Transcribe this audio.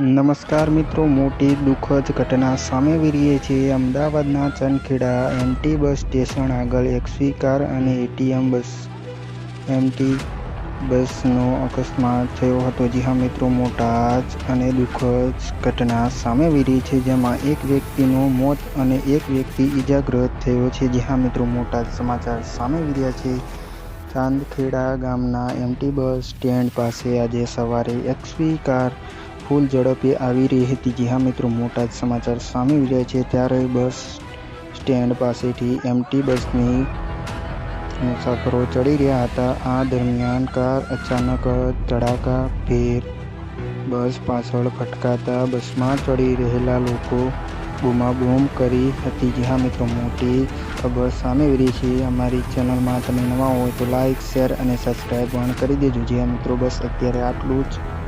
નમસ્કાર મિત્રો, મોટી દુઃખદ ઘટના સામે આવી રહી છે અમદાવાદના ચનખેડા એમટી બસ સ્ટેશન આગળ એક્સવી કાર અને એટીએમ બસ, એમટી બસનો અકસ્માત થયો હતો. જી હા મિત્રો, મોટા જ અને દુઃખદ ઘટના સામે વિરી છે જેમાં એક વ્યક્તિનું મોત અને એક વ્યક્તિ ઈજાગ્રસ્ત થયો છે. જી હા મિત્રો, મોટા જ સમાચાર સામે વિર્યા છે. ચાંદખેડા ગામના એમટી બસ સ્ટેન્ડ પાસે આજે સવારે એક્સવી કાર ફૂલ ઝડપે આવી રહી હતી. જી હા મિત્રો, મોટા જ સમાચાર સામે રહ્યા છે. ત્યારે બસ સ્ટેન્ડ પાસેથી એમટી બસની મુસાફરો ચડી રહ્યા હતા. આ દરમિયાન કાર અચાનક ધડાકા ભેર બસ પાછળ ફટકાતા બસમાં ચડી રહેલા લોકો બૂમાબૂમ કરી હતી. જી મિત્રો, મોટી ખબર સામે આવી છે. અમારી ચેનલમાં તમે નવા હોય તો લાઇક શેર અને સબસ્ક્રાઈબ પણ કરી દેજો. જી હા મિત્રો, બસ અત્યારે આટલું જ.